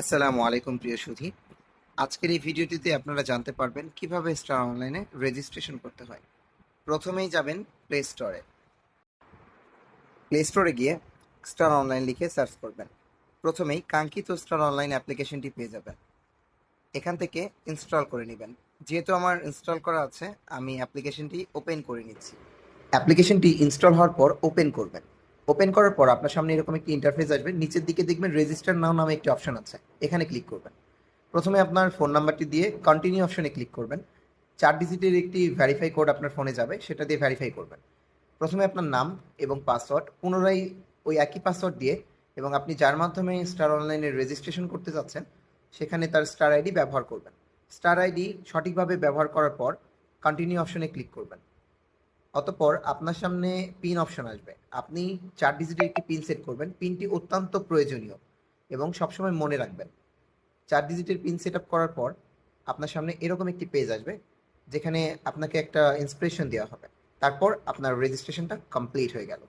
আসসালামু আলাইকুম, প্রিয় সুধী। আজকের এই ভিডিওটিতে আপনারা জানতে পারবেন কীভাবে স্টার অনলাইনে রেজিস্ট্রেশন করতে হয়। প্রথমেই যাবেন প্লে স্টোরে প্লে স্টোরে গিয়ে স্টার অনলাইন লিখে সার্চ করবেন। প্রথমেই কাঙ্ক্ষিত স্টার অনলাইন অ্যাপ্লিকেশনটি পেয়ে যাবেন। এখান থেকে ইনস্টল করে নেবেন। যেহেতু আমার ইনস্টল করা আছে, আমি অ্যাপ্লিকেশনটি ওপেন করে নিচ্ছি। অ্যাপ্লিকেশনটি ইনস্টল হওয়ার পর ওপেন করবেন। ওপেন করার পর আপনার সামনে এরকম একটি ইন্টারফেস আসবে। নিচের দিকে দেখবেন রেজিস্টার নাও নামে একটি অপশন আছে। এখানে ক্লিক করবেন। প্রথমে আপনার ফোন নাম্বারটি দিয়ে কন্টিনিউ অপশনে ক্লিক করবেন। চার ডিজিটের একটি ভেরিফাই কোড আপনার ফোনে যাবে, সেটা দিয়ে ভেরিফাই করবেন। প্রথমে আপনার নাম এবং পাসওয়ার্ড পুনরায় ওই একই পাসওয়ার্ড দিয়ে এবং আপনি যার মাধ্যমে স্টার অনলাইনে রেজিস্ট্রেশন করতে যাচ্ছেন, সেখানে তার স্টার আইডি ব্যবহার করবেন। স্টার আইডি সঠিকভাবে ব্যবহার করার পর কন্টিনিউ অপশনে ক্লিক করবেন। অতঃপর আপনার সামনে পিন অপশন আসবে। আপনি চার ডিজিটের একটি পিন সেট করবেন। পিনটি অত্যন্ত প্রয়োজনীয় এবং সবসময় মনে রাখবেন। চার ডিজিটের পিন সেট আপ করার পর আপনার সামনে এরকম একটি পেজ আসবে, যেখানে আপনাকে একটা ইন্সপিরেশন দেওয়া হবে। তারপর আপনার রেজিস্ট্রেশনটা কমপ্লিট হয়ে গেল।